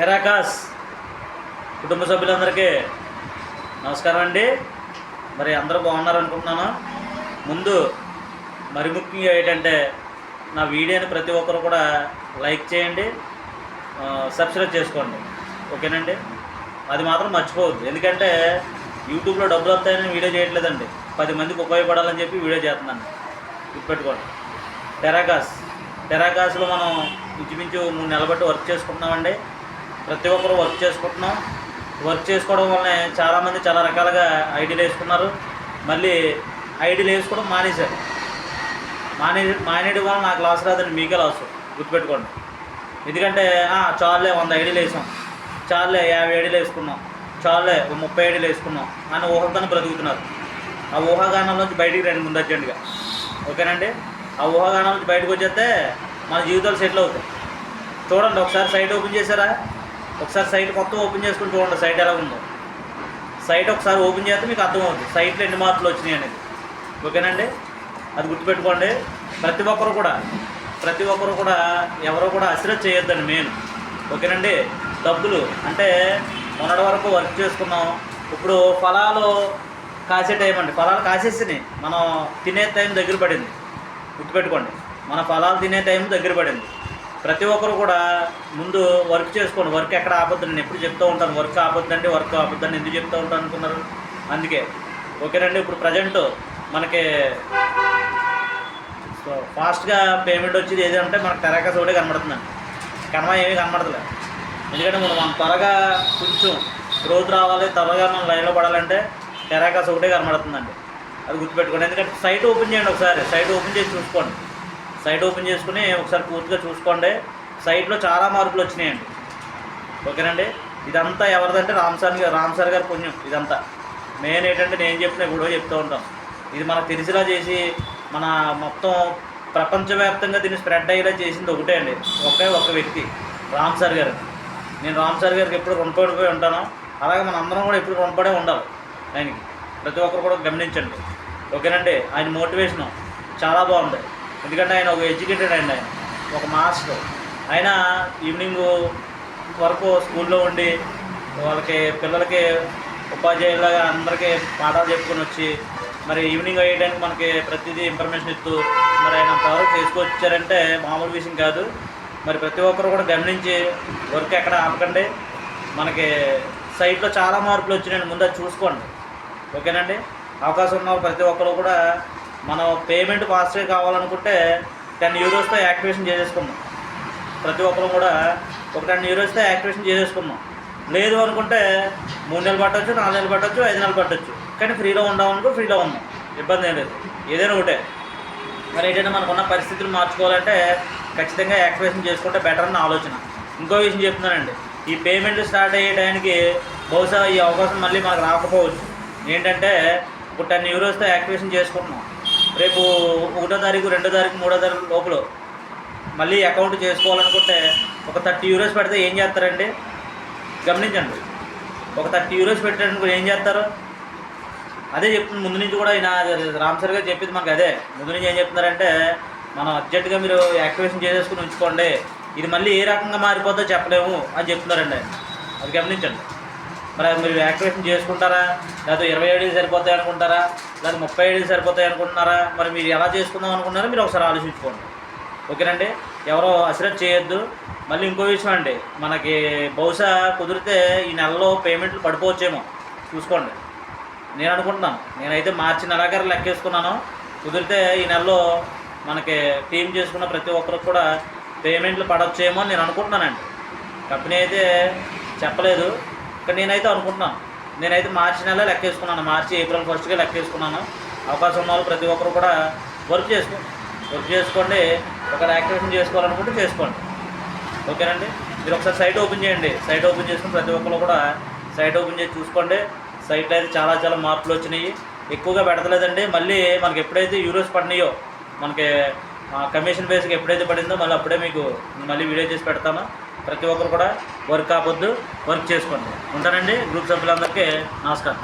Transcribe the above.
టెరాకాస్ కుటుంబ సభ్యులందరికీ నమస్కారం అండి. మరి అందరూ బాగున్నారు అనుకుంటున్నాను ముందు మరి ముఖ్యంగా ఏంటంటే నా వీడియోని ప్రతి ఒక్కరు కూడా లైక్ చేయండి సబ్స్క్రైబ్ చేసుకోండి. ఓకేనండి? అది మాత్రం మర్చిపోవద్దు. ఎందుకంటే యూట్యూబ్లో డబ్బులు వస్తాయని వీడియో చేయట్లేదండి. పది మందికి ఉపయోగపడాలని చెప్పి వీడియో చేస్తున్నాను. గుర్తుపెట్టుకోండి టెరాకాస్ టెరాకాస్లో మనం ఇంచుమించు మూడు నెలల బట్టి వర్క్ చేసుకుంటున్నామండి. ప్రతి ఒక్కరు వర్క్ చేసుకుంటున్నాం. వర్క్ చేసుకోవడం వల్లనే చాలామంది చాలా రకాలుగా ఐడీలు వేసుకున్నారు. మళ్ళీ ఐడీలు వేసుకోవడం మానేశారు. మానే మానేయడం వల్ల నాకు లాస్ రాదని మీకే లాస్ గుర్తుపెట్టుకోండి. ఎందుకంటే చాలే చాలులే వంద ఐడీలు వేసాం. చాలులే యాభై ఐడీలు వేసుకున్నాం. చాలులే ముప్పై ఐడీలు వేసుకున్నాం. అని ఊహలతో బ్రతుకుతున్నారు. ఆ ఊహాగానం నుంచి బయటికి రండి ముందు అర్జెంటుగా. ఓకేనండి? ఆ ఊహాగానం నుంచి బయటకు వచ్చేస్తే మన జీవితాలు సెటిల్ అవుతాయి. చూడండి ఒకసారి సైట్ ఓపెన్ చేశారా? ఒకసారి సైట్ మొత్తం ఓపెన్ చేసుకుని చూడండి సైట్ ఎలా ఉందో. సైట్ ఒకసారి ఓపెన్ చేస్తే మీకు అర్థమవుతుంది. సైట్లో ఎన్ని మార్పులు వచ్చినాయి అనేది. ఓకేనండి? అది గుర్తుపెట్టుకోండి. ప్రతి ఒక్కరు కూడా ప్రతి ఒక్కరు కూడా ఎవరో కూడా అసిరత్ చేయొద్దండి మెయిన్. ఓకేనండి? డబ్బులు అంటే మొన్నటి వరకు వర్క్ చేసుకున్నాం. ఇప్పుడు ఫలాలు కాసే టైం అండి. ఫలాలు కాసేసినాయి మనం తినే టైం దగ్గర పడింది. గుర్తుపెట్టుకోండి. మన ఫలాలు తినే టైం దగ్గర పడింది. ప్రతి ఒక్కరు కూడా ముందు వర్క్ చేసుకోండి. వర్క్ ఎక్కడ ఆపద్దు. నేను ఎప్పుడు చెప్తూ ఉంటాను. వర్క్ ఆపొద్దండి. వర్క్ ఆపొద్దని ఎందుకు చెప్తూ ఉంటాను అనుకున్నారు? అందుకే. ఓకేనండి ఇప్పుడు ప్రజెంట్ మనకి సో ఫాస్ట్గా పేమెంట్ వచ్చేది ఏదంటే మనకు తెరాక ఒకటే కనబడుతుందండి. కనమ ఏమీ కనబడతలేదు ఎందుకంటే మనం మనం త్వరగా కొంచెం గ్రోత్ రావాలి త్వరగా మనం లైన్లో పడాలంటే టెరాకాస్ ఒకటే కనబడుతుందండి. అది గుర్తుపెట్టుకోండి. ఎందుకంటే సైట్ ఓపెన్ చేయండి ఒకసారి. సైట్ ఓపెన్ చేసి చూసుకోండి. సైట్ ఓపెన్ చేసుకుని ఒకసారి పూర్తిగా చూసుకోండి. సైట్లో చాలా మార్పులు వచ్చినాయండి. ఓకేనండి? ఇదంతా ఎవరిదంటే రామ్ సార్ గారు రామ్ సార్ గారి పుణ్యం ఇదంతా. మెయిన్ ఏంటంటే నేను చెప్పిన గొడవ చెప్తూ ఉంటాం. ఇది మనకు తెలిసిలా చేసి మన మొత్తం ప్రపంచవ్యాప్తంగా దీన్ని స్ప్రెడ్ అయ్యేలా చేసింది ఒకటే అండి. ఒకే ఒక వ్యక్తి రామ్ సార్ గారు. నేను రామ్ సార్ గారికి ఎప్పుడు రుణపడిపోయి ఉంటాను. అలాగే మన అందరం కూడా ఎప్పుడు రుణపడే ఉండాలి ఆయనకి. ప్రతి ఒక్కరు కూడా గమనించండి. ఓకేనండి? ఆయన మోటివేషను చాలా బాగుంది. ఎందుకంటే ఆయన ఒక ఎడ్యుకేటెడ్ అండి ఆయన ఒక మాస్టర్. ఆయన ఈవినింగ్ వరకు స్కూల్లో ఉండి వాళ్ళకి పిల్లలకి ఉపాధ్యాయులుగా అందరికీ పాఠాలు చెప్పుకొని వచ్చి మరి ఈవినింగ్ అయ్యేటానికి మనకి ప్రతిదీ ఇన్ఫర్మేషన్ ఇస్తూ మరి ఆయన అంతవరకు తీసుకొచ్చారంటే మామూలు విషయం కాదు. మరి ప్రతి ఒక్కరు కూడా గమనించి వర్క్ ఎక్కడ ఆపకండి. మనకి సైట్లో చాలా మార్పులు వచ్చినాయండి. ముందు అది చూసుకోండి. ఓకేనండి? అవకాశం ఉన్న ప్రతి ఒక్కరు కూడా మనం పేమెంట్ ఫాస్ట్గా కావాలనుకుంటే టెన్ యూరోస్తో యాక్టివేషన్ చేసేసుకుందాం ప్రతి ఒక్కరు కూడా ఒక టెన్ యూరోస్తో యాక్టివేషన్ చేసేసుకుందాం లేదు అనుకుంటే మూడు నెలలు పట్టచ్చు నాలుగు నెలలు పట్టచ్చు ఐదు నెలలు పట్టచ్చు. కానీ ఫ్రీలో ఉందామనుకో ఫ్రీలో ఉన్నాం. ఇబ్బంది ఏం లేదు. ఏదైనా ఒకటే. మరి ఏంటంటే మనకున్న పరిస్థితులు మార్చుకోవాలంటే ఖచ్చితంగా యాక్టివేషన్ చేసుకుంటే బెటర్ అన్న ఆలోచన. ఇంకో విషయం చెప్తున్నానండి. ఈ పేమెంట్ స్టార్ట్ అయ్యే టైంకి బహుశా ఈ అవకాశం మళ్ళీ మనకు రాకపోవచ్చు. ఏంటంటే ఇప్పుడు టెన్ యూరోస్తో యాక్టివేషన్ చేసుకుంటున్నాం. రేపు ఒకటో తారీఖు రెండో తారీఖు మూడో తారీఖు లోపల మళ్ళీ అకౌంట్ చేసుకోవాలనుకుంటే ఒక థర్టీ యూరోస్ పెడితే ఏం చేస్తారండి? గమనించండి. ఒక థర్టీ యూరోస్ పెట్టడానికి ఏం చేస్తారు? అదే చెప్తుంది. ముందు నుంచి కూడా ఈయన రామ్ సార్ గారు చెప్పింది మనకు అదే. ముందు నుంచి ఏం చెప్తున్నారంటే మనం అర్జెంటుగా మీరు యాక్టివేషన్ చేసేసుకుని ఉంచుకోండి. ఇది మళ్ళీ ఏ రకంగా మారిపోద్దో చెప్పలేము అని చెప్తున్నారండి. అది గమనించండి. మరి అది మీరు యాక్టివేషన్ చేసుకుంటారా? లేదా ఇరవై ఏడు సరిపోతాయి అనుకుంటారా? లేదా ముప్పై ఐదు సరిపోతాయి అనుకుంటున్నారా? మరి మీరు ఎలా చేసుకుందాం అనుకుంటున్నారో మీరు ఒకసారి ఆలోచించుకోండి. ఓకేనండి? ఎవరో అసిరత్ చేయొద్దు. మళ్ళీ ఇంకో విషయం అండి. మనకి బహుశా కుదిరితే ఈ నెలలో పేమెంట్లు పడిపోవచ్చేమో. చూసుకోండి. నేను అనుకుంటున్నాను. నేనైతే మార్చి నెలాగారు లెక్కేసుకున్నాను. కుదిరితే ఈ నెలలో మనకి టీం చేసుకున్న ప్రతి ఒక్కరికి కూడా పేమెంట్లు పడవచ్చేమో అని నేను అనుకుంటున్నానండి. కంపెనీ అయితే చెప్పలేదు. కానీ నేనైతే అనుకుంటున్నాను. నేనైతే మార్చి నెల లెక్కేసుకున్నాను మార్చి ఏప్రిల్ ఫస్ట్గా లెక్కేసుకున్నాను అవకాశం ఉన్న ప్రతి ఒక్కరు కూడా వర్క్ చేసుకోండి. వర్క్ చేసుకోండి. ఒకరు యాక్టివేషన్ చేసుకోవాలనుకుంటే చేసుకోండి. ఓకేనండి? మీరు ఒకసారి సైట్ ఓపెన్ చేయండి. సైట్ ఓపెన్ చేసుకుని ప్రతి ఒక్కరు కూడా సైట్ ఓపెన్ చేసి చూసుకోండి. సైట్లో అయితే చాలా చాలా మార్పులు వచ్చినాయి. ఎక్కువగా పెడతలేదండి. మళ్ళీ మనకి ఎప్పుడైతే యూరోస్ పడినాయో మనకి కమిషన్ బేస్కి ఎప్పుడైతే పడిందో మళ్ళీ అప్పుడే మీకు మళ్ళీ వీడియో చేసి పెడతాను. ప్రతి ఒక్కరు కూడా వర్క్ ఆపొద్దు వర్క్ చేసుకోండి. ఉంటానండి గ్రూప్ సభ్యులందరికీ నమస్కారం.